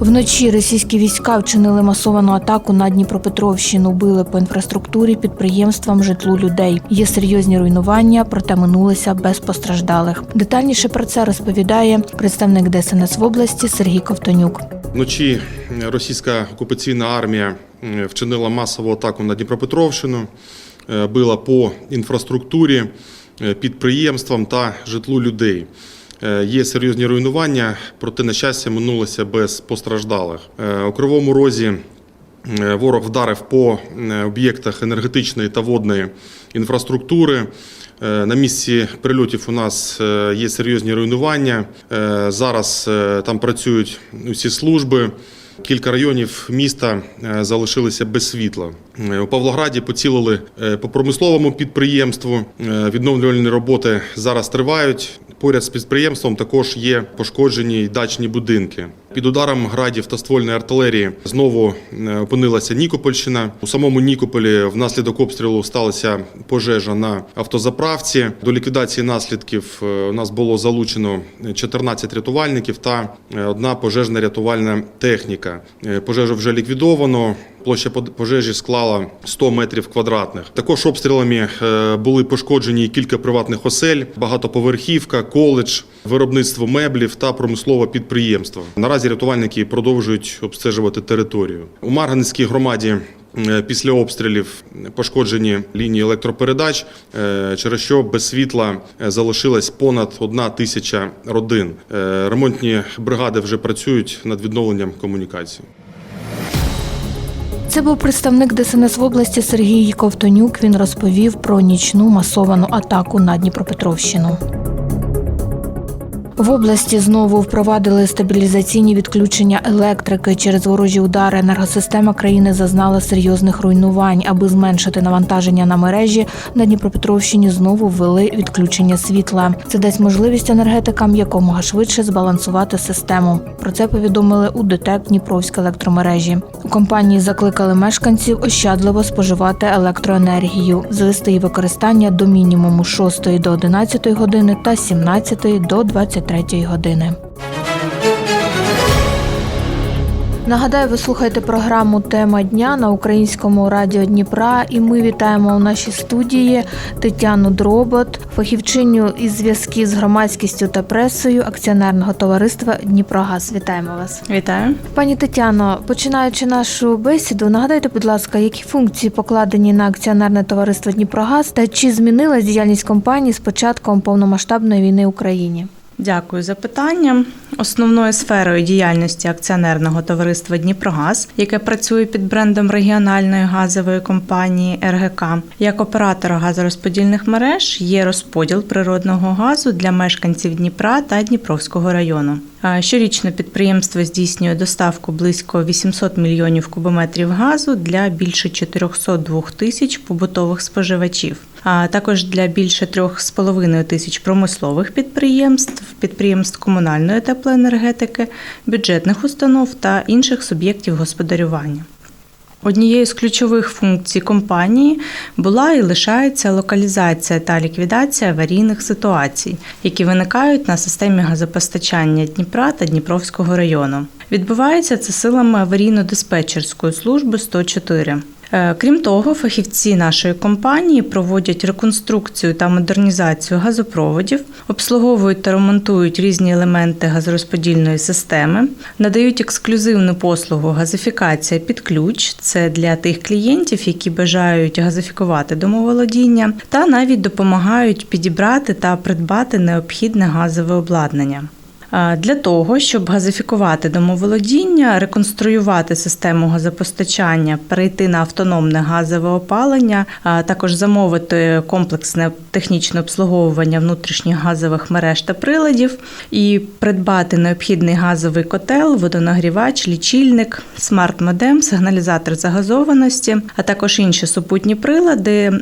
Вночі російські війська вчинили масовану атаку на Дніпропетровщину, били по інфраструктурі, підприємствам, житлу людей. Є серйозні руйнування, проте минулися без постраждалих. Детальніше про це розповідає представник ДСНС в області Сергій Ковтонюк. Вночі російська окупаційна армія вчинила масову атаку на Дніпропетровщину, е, била по інфраструктурі, е, підприємствам та житлу людей. Е, Є серйозні руйнування, проте, на щастя, минулося без постраждалих. Е, У Кривому Розі Е, Ворог вдарив по об'єктах енергетичної та водної інфраструктури. На місці прильотів у нас є серйозні руйнування. Зараз там працюють усі служби. Кілька районів міста залишилися без світла. У Павлограді поцілили по промисловому підприємству. Відновлювальні роботи зараз тривають. Поряд з підприємством також є пошкоджені дачні будинки. Під ударом градів та ствольної артилерії знову е, опинилася Нікопольщина. У самому Нікополі внаслідок обстрілу сталася пожежа на автозаправці. До ліквідації наслідків е, у нас було залучено 14 рятувальників та е, одна пожежна рятувальна техніка. Пожежу вже ліквідовано. Площа пожежі склала 100 метрів квадратних. Також обстрілами були пошкоджені кілька приватних осель, багатоповерхівка, коледж, виробництво меблів та промислове підприємство. Наразі рятувальники продовжують обстежувати територію. У Марганецькій громаді. е, Після обстрілів пошкоджені лінії електропередач, е, через що без світла е, залишилось понад одна тисяча родин. Ремонтні бригади вже працюють над відновленням комунікації. Це був представник ДСНС в області Сергій Ковтонюк. Він розповів про нічну масовану атаку на Дніпропетровщину. В області знову впровадили стабілізаційні відключення електрики. Через ворожі удари енергосистема країни зазнала серйозних руйнувань. Аби зменшити навантаження на мережі, на Дніпропетровщині знову ввели відключення світла. Це дасть можливість енергетикам якомога швидше збалансувати систему. Про це повідомили у ДТЕК Дніпровської електромережі. У компанії закликали мешканців ощадливо споживати електроенергію, звести її використання до мінімуму з 6 до 11 години та з 17 до 23 години. Нагадаю, ви слухаєте програму Тема дня на українському радіо Дніпра, і ми вітаємо у нашій студії Тетяну Дробот, фахівчиню із зв'язків з громадськістю та пресою акціонерного товариства Дніпрогаз. Вітаємо вас. Вітаю. Пані Тетяно, починаючи нашу бесіду, нагадайте, будь ласка, які функції покладені на акціонерне товариство Дніпрогаз та чи змінилась діяльність компанії з початком повномасштабної війни в Україні? Дякую за питання. Основною сферою діяльності акціонерного товариства Дніпрогаз, яке працює під брендом регіональної газової компанії РГК, як оператора газорозподільних мереж є розподіл природного газу для мешканців Дніпра та Дніпровського району. Щорічно підприємство здійснює доставку близько 800 мільйонів кубометрів газу для більше 402 тисяч побутових споживачів, а також для більше 3,5 тисяч промислових підприємств, підприємств комунальної теплоенергетики, бюджетних установ та інших суб'єктів господарювання. Однією з ключових функцій компанії була і лишається локалізація та ліквідація аварійних ситуацій, які виникають на системі газопостачання Дніпра та Дніпровського району. Відбувається це силами аварійно-диспетчерської служби 104. Е, Крім того, фахівці нашої компанії проводять реконструкцію та модернізацію газопроводів, обслуговують та ремонтують різні елементи газорозподільної системи, надають ексклюзивну послугу газифікація під ключ. Це для тих клієнтів, які бажають газифікувати домоволодіння, та навіть допомагають підібрати та придбати необхідне газове обладнання. Для того, щоб газифікувати домоволодіння, реконструювати систему газопостачання, перейти на автономне газове опалення, а також замовити комплексне технічне обслуговування внутрішніх газових мереж та приладів і придбати необхідний газовий котел, водонагрівач, лічильник, смарт-модем, сигналізатор загазованості, а також інші супутні прилади.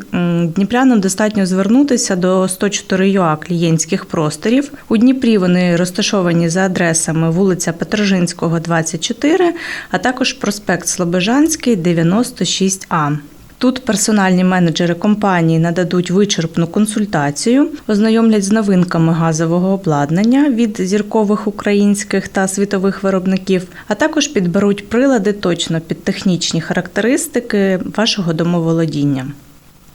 Дніпрянам достатньо звернутися до 104 ЮА клієнтських просторів. У Дніпрі вони розташовані за адресами вулиця Петрожинського, 24, а також проспект Слобожанський, 96А. Тут персональні менеджери компанії нададуть вичерпну консультацію, ознайомлять з новинками газового обладнання від зіркових українських та світових виробників, а також підберуть прилади точно під технічні характеристики вашого домоволодіння.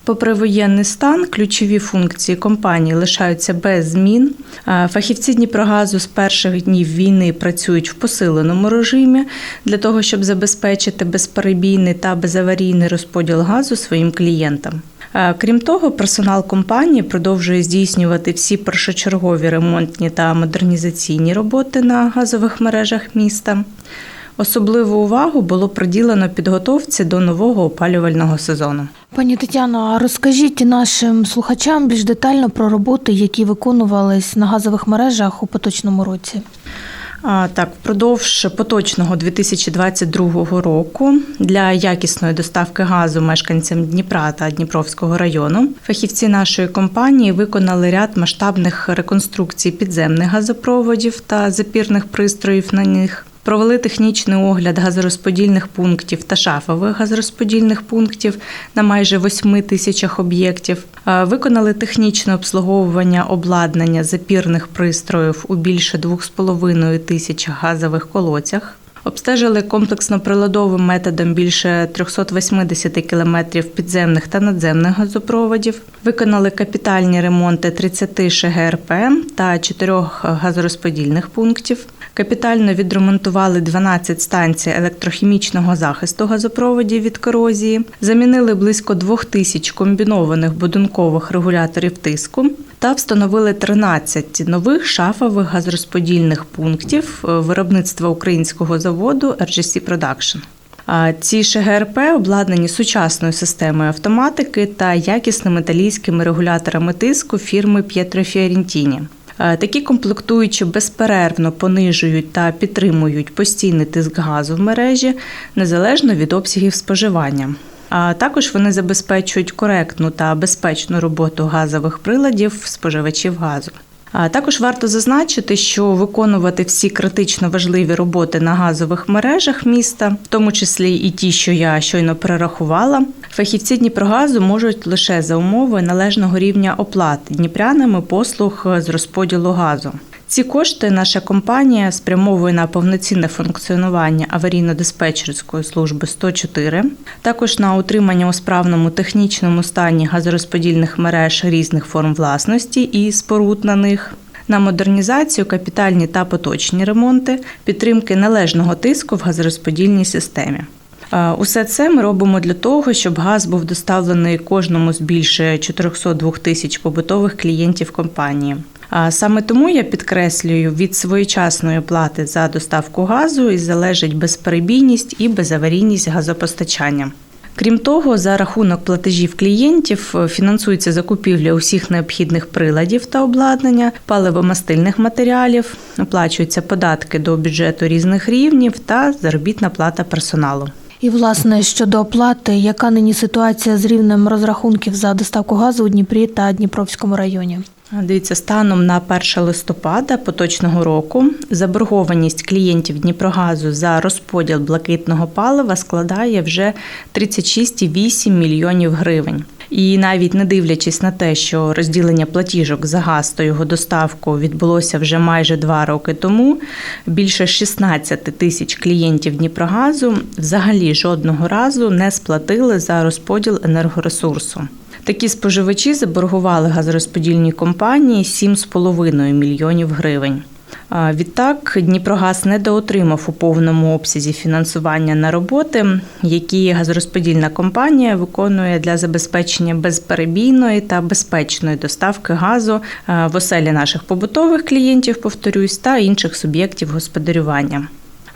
Попри воєнний стан, ключові функції компанії лишаються без змін. Е, Фахівці Дніпрогазу з перших днів війни працюють в посиленому режимі для того, щоб забезпечити безперебійний та безаварійний розподіл газу своїм клієнтам. Е, Крім того, персонал компанії продовжує здійснювати всі першочергові ремонтні та модернізаційні роботи на газових мережах міста. Особливу увагу було приділено підготовці до нового опалювального сезону. Пані Тетяно, а розкажіть нашим слухачам більш детально про роботи, які виконувались на газових мережах у поточному році. А, Так, впродовж поточного 2022 року для якісної доставки газу мешканцям Дніпра та Дніпровського району фахівці нашої компанії виконали ряд масштабних реконструкцій підземних газопроводів та запірних пристроїв на них. Провели технічний огляд газорозподільних пунктів та шафових газорозподільних пунктів на майже 8 тисячах об'єктів. Е, Виконали технічне обслуговування обладнання запірних пристроїв у більше 2,5 тисяч газових колодцях. Обстежили комплексно-приладовим методом більше 380 кілометрів підземних та надземних газопроводів. Виконали капітальні ремонти 30 ШГРП та 4 газорозподільних пунктів. Капітально відремонтували 12 станцій електрохімічного захисту газопроводів від корозії. Замінили близько 2000 комбінованих будинкових регуляторів тиску та встановили 13 нових шафових газорозподільних пунктів е, виробництва українського заводу RGC Production. Ці ШГРП обладнані сучасною системою автоматики та якісними італійськими регуляторами тиску фірми П'єтро Фіорентіні. Е, Такі комплектуючі безперервно понижують та підтримують постійний тиск газу в мережі незалежно від обсягів споживання. А також вони забезпечують коректну та безпечну роботу газових приладів споживачів газу. А також варто зазначити, що виконувати всі критично важливі роботи на газових мережах міста, в тому числі і ті, що я щойно перерахувала, фахівці Дніпрогазу можуть лише за умови належного рівня оплати дніпрянами послуг з розподілу газу. Ці кошти наша компанія спрямовує на повноцінне функціонування аварійно-диспетчерської служби 104, також на утримання у справному технічному стані газорозподільних мереж різних форм власності і споруд на них. На модернізацію, капітальні та поточні ремонти, підтримки належного тиску в газорозподільній системі. Е, Усе це ми робимо для того, щоб газ був доставлений кожному з більше 402 тисяч побутових клієнтів компанії. А саме тому я підкреслюю, від своєчасної плати за доставку газу і залежить безперебійність і безаварійність газопостачання. Крім того, за рахунок платежів клієнтів е, фінансується закупівля усіх необхідних приладів та обладнання, паливомастильних матеріалів, оплачуються податки до бюджету різних рівнів та заробітна плата персоналу. І власне щодо оплати, яка нині ситуація з рівнем розрахунків за доставку газу у Дніпрі та Дніпровському районі? Дивіться, станом на 1 листопада поточного року заборгованість клієнтів Дніпрогазу за розподіл блакитного палива складає вже 36,8 мільйонів гривень. І навіть не дивлячись на те, що розділення платіжок за газ та його доставку відбулося вже майже два роки тому, більше 16 тисяч клієнтів Дніпрогазу взагалі жодного разу не сплатили за розподіл енергоресурсу. Такі споживачі заборгували газорозподільній компанії 7,5 мільйонів гривень. Відтак Дніпрогаз недоотримав у повному обсязі фінансування на роботи, які газорозподільна компанія виконує для забезпечення безперебійної та безпечної доставки газу в оселі наших побутових клієнтів, повторюсь, та інших суб'єктів господарювання.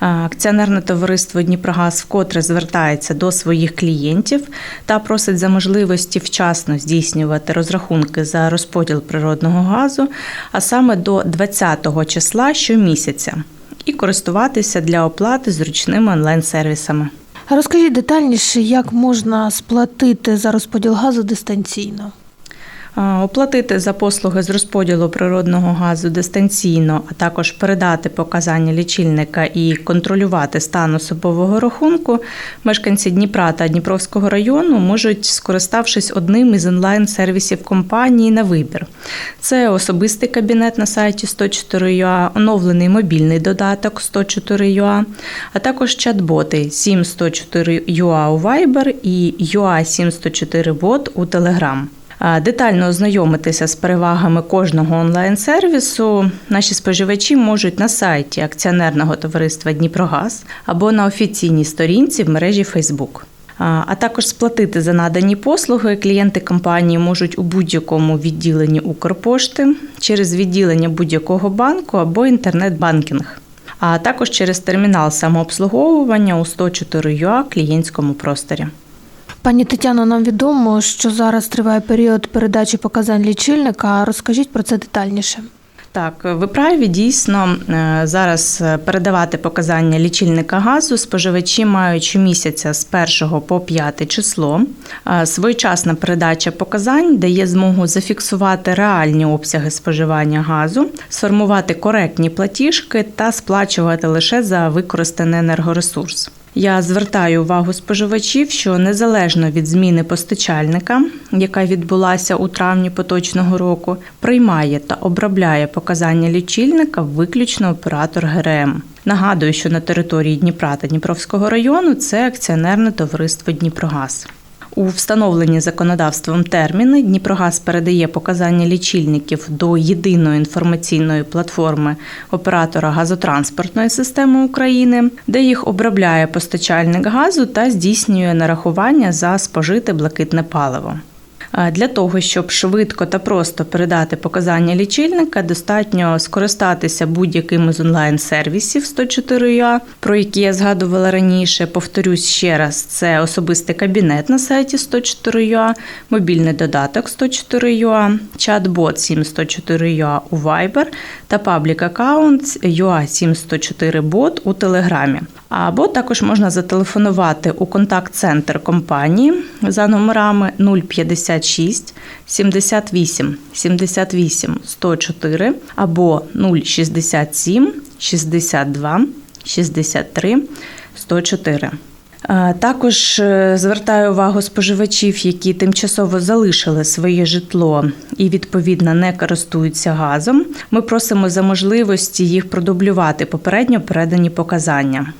Акціонерне товариство Дніпрогаз вкотре звертається до своїх клієнтів та просить за можливості вчасно здійснювати розрахунки за розподіл природного газу, а саме до 20 числа щомісяця, і користуватися для оплати зручними онлайн-сервісами. Розкажіть детальніше, як можна сплатити за розподіл газу дистанційно. Оплатити за послуги з розподілу природного газу дистанційно, а також передати показання лічильника і контролювати стан особового рахунку. Мешканці Дніпра та Дніпровського району можуть, скориставшись одним із онлайн-сервісів компанії на вибір. Це особистий кабінет на сайті 104.ua, оновлений мобільний додаток 104.ua, а також чат-боти 7104.ua у Viber і UA 704 бот у Telegram. Детально ознайомитися з перевагами кожного онлайн-сервісу наші споживачі можуть на сайті акціонерного товариства Дніпрогаз або на офіційній сторінці в мережі Facebook. А також сплатити за надані послуги клієнти компанії можуть у будь-якому відділенні Укрпошти через відділення будь-якого банку або інтернет-банкінг, а також через термінал самообслуговування у 104.ua клієнтському просторі. Пані Тетяно, нам відомо, що зараз триває період передачі показань лічильника. Розкажіть про це детальніше. Так, ви праві дійсно е, зараз е, передавати показання лічильника газу споживачі мають щомісяця з 1 по 5 число. Е, Своєчасна передача показань дає змогу зафіксувати реальні обсяги споживання газу, сформувати коректні платіжки та сплачувати лише за використаний енергоресурс. Я звертаю увагу споживачів, що незалежно від зміни постачальника, яка відбулася у травні поточного року, приймає та обробляє показання лічильника виключно оператор ГРМ. Нагадую, що на території Дніпра та Дніпровського району це акціонерне товариство Дніпрогаз. У встановлені законодавством терміни Дніпрогаз передає показання лічильників до єдиної інформаційної платформи оператора газотранспортної системи України, де їх обробляє постачальник газу та здійснює нарахування за спожите блакитне паливо. Для того, щоб швидко та просто передати показання лічильника, достатньо скористатися будь-яким із онлайн-сервісів 104.ua, про які я згадувала раніше. Повторюсь ще раз: це особистий кабінет на сайті 104.ua, мобільний додаток 104.ua, чат-бот 7104.ua у Viber та паблік аккаунт UA 704 бот у Телеграмі. Або також можна зателефонувати у контакт-центр компанії за номерами 056 78 78 104 або 067 62 63 104. Е, Також е, звертаю увагу споживачів, які тимчасово залишили своє житло і відповідно не користуються газом. Ми просимо за можливості їх продублювати попередньо передані показання.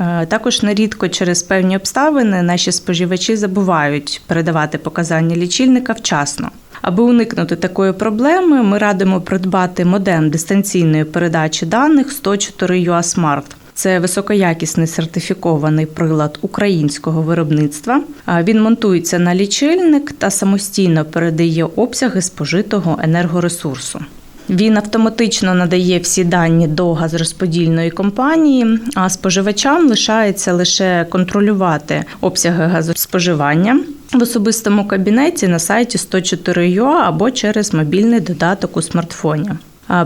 Е, Також нерідко через певні обставини наші споживачі забувають передавати показання лічильника вчасно. Аби уникнути такої проблеми, ми радимо придбати модем дистанційної передачі даних 104 UA Smart. Це високоякісний сертифікований прилад українського виробництва. Він монтується на лічильник та самостійно передає обсяги спожитого енергоресурсу. Він автоматично надає всі дані до газорозподільної компанії, а споживачам лишається лише контролювати обсяги газоспоживання в особистому кабінеті на сайті 104.ua або через мобільний додаток у смартфоні.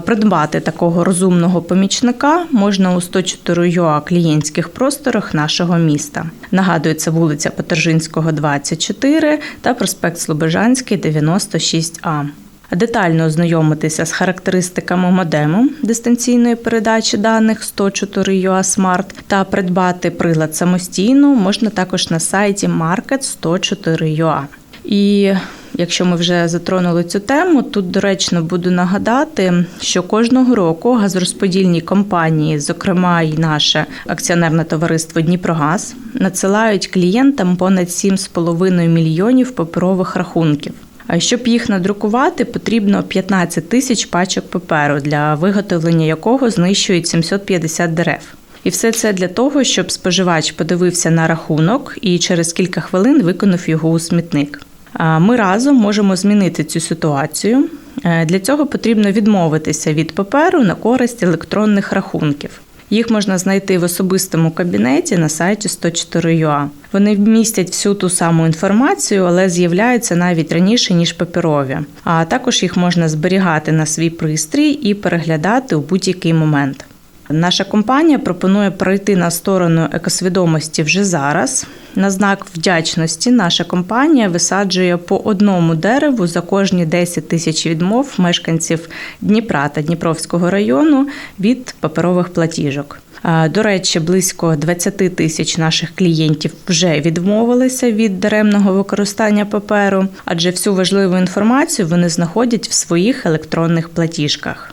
Придбати такого розумного помічника можна у 104.ua клієнтських просторах нашого міста. Нагадую, це вулиця Петержинського, 24 та проспект Слобожанський, 96А. Детально ознайомитися з характеристиками модему дистанційної передачі даних 104 UA Smart та придбати прилад самостійно можна також на сайті Market 104 UA. І якщо ми вже затронули цю тему, тут доречно буду нагадати, що кожного року газорозподільні компанії, зокрема і наше акціонерне товариство Дніпрогаз, надсилають клієнтам понад 7,5 мільйонів паперових рахунків. Щоб їх надрукувати, потрібно 15 тисяч пачок паперу, для виготовлення якого знищують 750 дерев. І все це для того, щоб споживач подивився на рахунок і через кілька хвилин виконав його у смітник. Ми разом можемо змінити цю ситуацію. Е, Для цього потрібно відмовитися від паперу на користь електронних рахунків. Їх можна знайти в особистому кабінеті на сайті 104.ua. Вони містять всю ту саму інформацію, але з'являються навіть раніше ніж паперові. А також їх можна зберігати на свій пристрій і переглядати у будь-який момент. Наша компанія пропонує перейти на сторону екосвідомості вже зараз. На знак вдячності наша компанія висаджує по одному дереву за кожні 10 тисяч відмов мешканців Дніпра та Дніпровського району від паперових платіжок. До речі, близько 20 тисяч наших клієнтів вже відмовилися від даремного використання паперу, адже всю важливу інформацію вони знаходять в своїх електронних платіжках.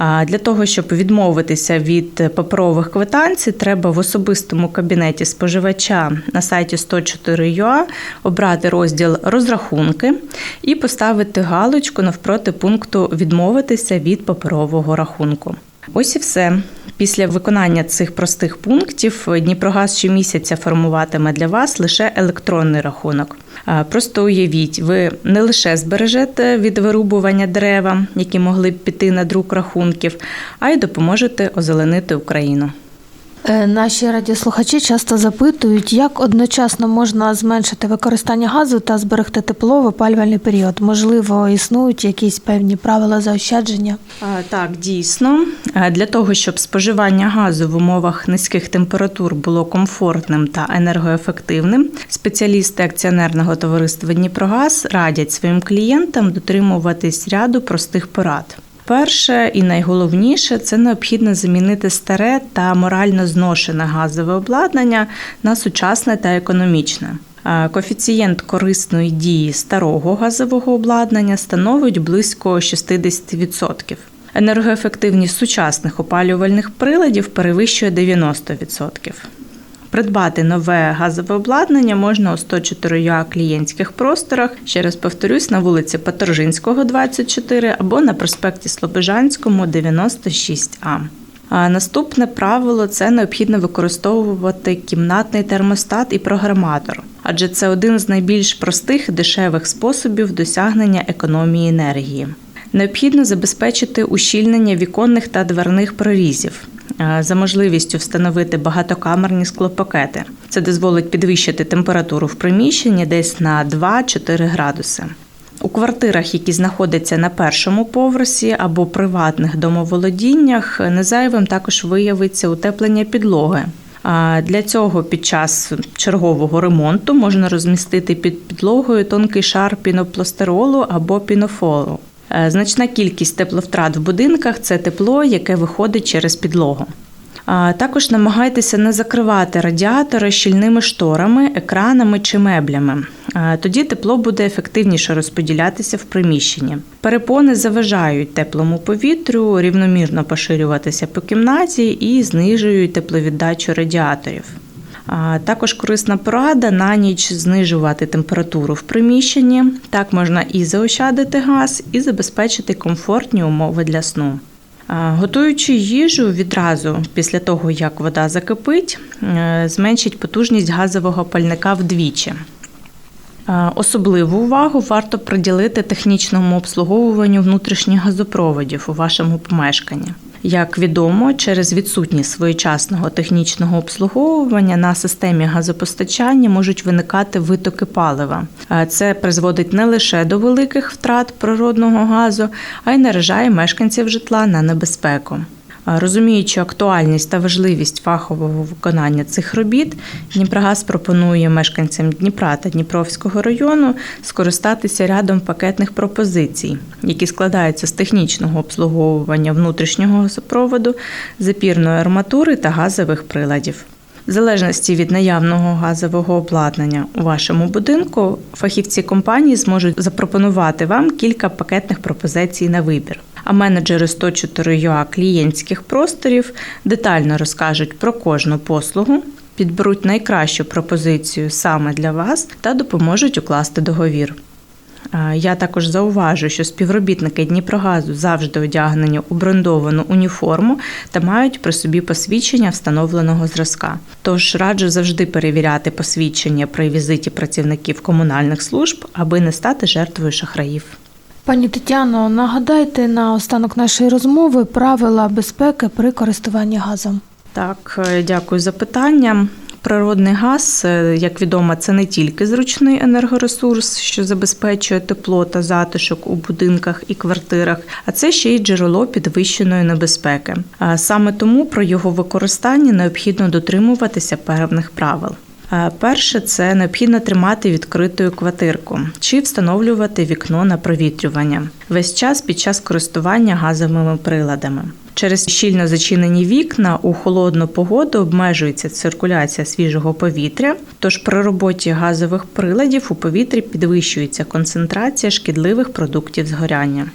Для того, щоб відмовитися від паперових квитанцій, треба в особистому кабінеті споживача на сайті 104.ua обрати розділ розрахунки і поставити галочку навпроти пункту відмовитися від паперового рахунку. Ось і все. Після виконання цих простих пунктів Дніпрогаз щомісяця формуватиме для вас лише електронний рахунок. А, Просто уявіть, ви не лише збережете від вирубування дерева, які могли б піти на друк рахунків, а й допоможете озеленити Україну. Е, Наші радіослухачі часто запитують, як одночасно можна зменшити використання газу та зберегти тепло в опалювальний період. Можливо, існують якісь певні правила заощадження. Так, дійсно, для того, щоб споживання газу в умовах низьких температур було комфортним та енергоефективним, спеціалісти акціонерного товариства Дніпрогаз радять своїм клієнтам дотримуватись ряду простих порад. Перше і найголовніше це необхідно замінити старе та морально зношене газове обладнання на сучасне та економічне. Коефіцієнт корисної дії старого газового обладнання становить близько 60%. Енергоефективність сучасних опалювальних приладів перевищує 90%. Придбати нове газове обладнання можна у 104 ЮА клієнтських просторах. Ще раз повторюсь, на вулиці Паторжинського, 24 або на проспекті Слобожанському, 96А. А наступне правило це необхідно використовувати кімнатний термостат і програматор, адже це один з найбільш простих дешевих способів досягнення економії енергії. Необхідно забезпечити ущільнення віконних та дверних прорізів за можливістю встановити багатокамерні склопакети. Це дозволить підвищити температуру в приміщенні десь на 2-4 градуси. У квартирах, які знаходяться на першому поверсі або приватних домоволодіннях, незайвим також виявиться утеплення підлоги. Для цього під час чергового ремонту можна розмістити під підлогою тонкий шар пінопластеролу або пінофолу. Е, Значна кількість тепловтрат в будинках це тепло, яке виходить через підлогу. Також намагайтеся не закривати радіатори щільними шторами, екранами чи меблями. Тоді тепло буде ефективніше розподілятися в приміщенні. Перепони заважають теплому повітрю рівномірно поширюватися по кімнаті і знижують тепловіддачу радіаторів. Також корисна порада на ніч знижувати температуру в приміщенні. Так можна і заощадити газ, і забезпечити комфортні умови для сну. Готуючи їжу відразу після того, як вода закипить, е, зменшить потужність газового пальника вдвічі. Особливу увагу варто приділити технічному обслуговуванню внутрішніх газопроводів у вашому помешканні. Як відомо, через відсутність своєчасного технічного обслуговування на системі газопостачання можуть виникати витоки палива. Це призводить не лише до великих втрат природного газу, а й наражає мешканців житла на небезпеку. Розуміючи актуальність та важливість фахового виконання цих робіт, Дніпрогаз пропонує мешканцям Дніпра та Дніпровського району скористатися рядом пакетних пропозицій, які складаються з технічного обслуговування внутрішнього газопроводу, запірної арматури та газових приладів. В залежності від наявного газового обладнання у вашому будинку, фахівці компанії зможуть запропонувати вам кілька пакетних пропозицій на вибір. А менеджери 104 ЮА клієнтських просторів детально розкажуть про кожну послугу, підберуть найкращу пропозицію саме для вас та допоможуть укласти договір. Я також зауважу, що співробітники Дніпрогазу завжди одягнені у брендовану уніформу та мають при собі посвідчення встановленого зразка. Тож раджу завжди перевіряти посвідчення при візиті працівників комунальних служб, аби не стати жертвою шахраїв. Пані Тетяно, нагадайте на останок нашої розмови правила безпеки при користуванні газом. Так, е, дякую за питання. Природний газ, е, як відомо, це не тільки зручний енергоресурс, що забезпечує тепло та затишок у будинках і квартирах, а це ще й джерело підвищеної небезпеки. А Саме тому про його використання необхідно дотримуватися певних правил. Е, Перше, це необхідно тримати відкритою квартирку чи встановлювати вікно на провітрювання весь час під час користування газовими приладами. Через щільно зачинені вікна у холодну погоду обмежується циркуляція свіжого повітря, тож при роботі газових приладів у повітрі підвищується концентрація шкідливих продуктів згоряння.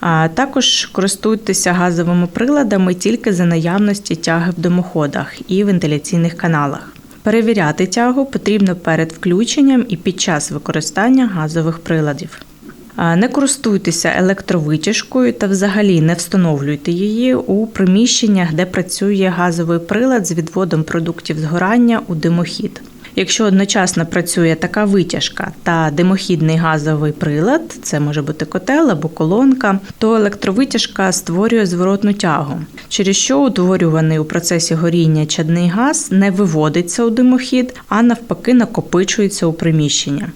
А також користуйтеся газовими приладами тільки за наявності тяги в димоходах і вентиляційних каналах. Перевіряти тягу потрібно перед включенням і під час використання газових приладів. Не користуйтеся електровитяжкою та взагалі не встановлюйте її у приміщеннях, де працює газовий прилад з відводом продуктів згорання у димохід. Якщо одночасно працює така витяжка та димохідний газовий прилад, це може бути котел або колонка, то електровитяжка створює зворотну тягу, через що утворюваний у процесі горіння чадний газ не виводиться у димохід, а навпаки накопичується у приміщення.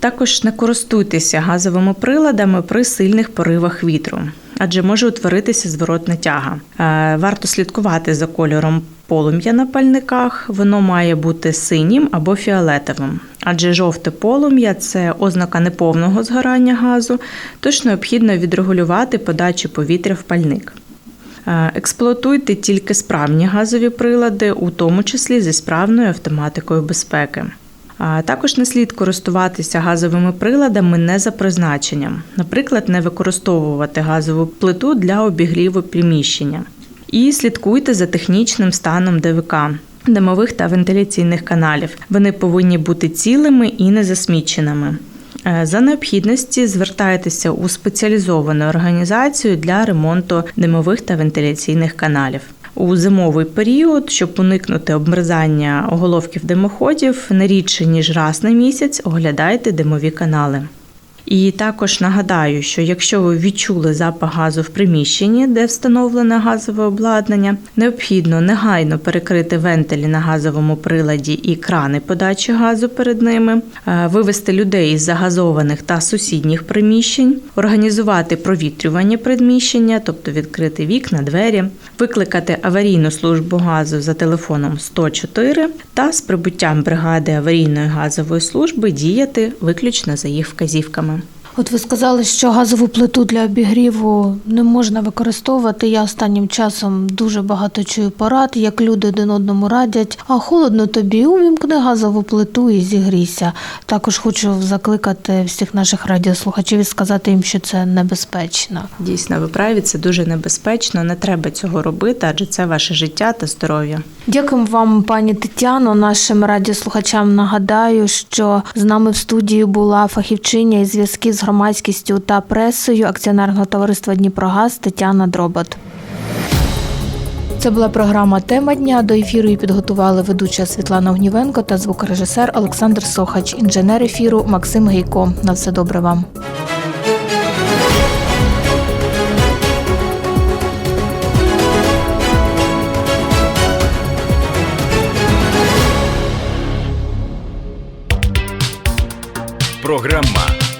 Також не користуйтеся газовими приладами при сильних поривах вітру, адже може утворитися зворотна тяга. Е, Варто слідкувати за кольором полум'я на пальниках. Воно має бути синім або фіолетовим, адже жовте полум'я це ознака неповного згорання газу, тож необхідно відрегулювати подачу повітря в пальник. Е, Експлуатуйте тільки справні газові прилади, у тому числі зі справною автоматикою безпеки. Також не слід користуватися газовими приладами не за призначенням, наприклад, не використовувати газову плиту для обігріву приміщення. І слідкуйте за технічним станом ДВК. Димових та вентиляційних каналів. Вони повинні бути цілими і не засміченими. Е, За необхідності звертайтеся у спеціалізовану організацію для ремонту димових та вентиляційних каналів. У зимовий період, щоб уникнути обмерзання оголовків димоходів, не рідше ніж раз на місяць оглядайте димові канали. І також нагадаю, що якщо ви відчули запах газу в приміщенні, де встановлене газове обладнання, необхідно негайно перекрити вентилі на газовому приладі і крани подачі газу перед ними, е, вивести людей із загазованих та сусідніх приміщень, організувати провітрювання приміщення, тобто відкрити вікна, двері, викликати аварійну службу газу за телефоном 104 та з прибуттям бригади аварійної газової служби діяти виключно за їх вказівками. От ви сказали, що газову плиту для обігріву не можна використовувати. Я останнім часом дуже багато чую порад, як люди один одному радять. А холодно тобі увімкни газову плиту і зігрійся. Також хочу закликати всіх наших радіослухачів і сказати їм, що це небезпечно. Дійсно, ви праві, це дуже небезпечно. Не треба цього робити, адже це ваше життя та здоров'я. Дякуємо вам, пані Тетяно. Нашим радіослухачам нагадаю, що з нами в студії була фахівчиня із зв'язків з громадськістю та пресою акціонерного товариства Дніпрогаз Тетяна Дробот. Це була програма Тема дня. До ефіру її підготували ведуча Світлана Огнівенко та звукорежисер Олександр Сохач, інженер ефіру Максим Гейко. На все добре вам. Програма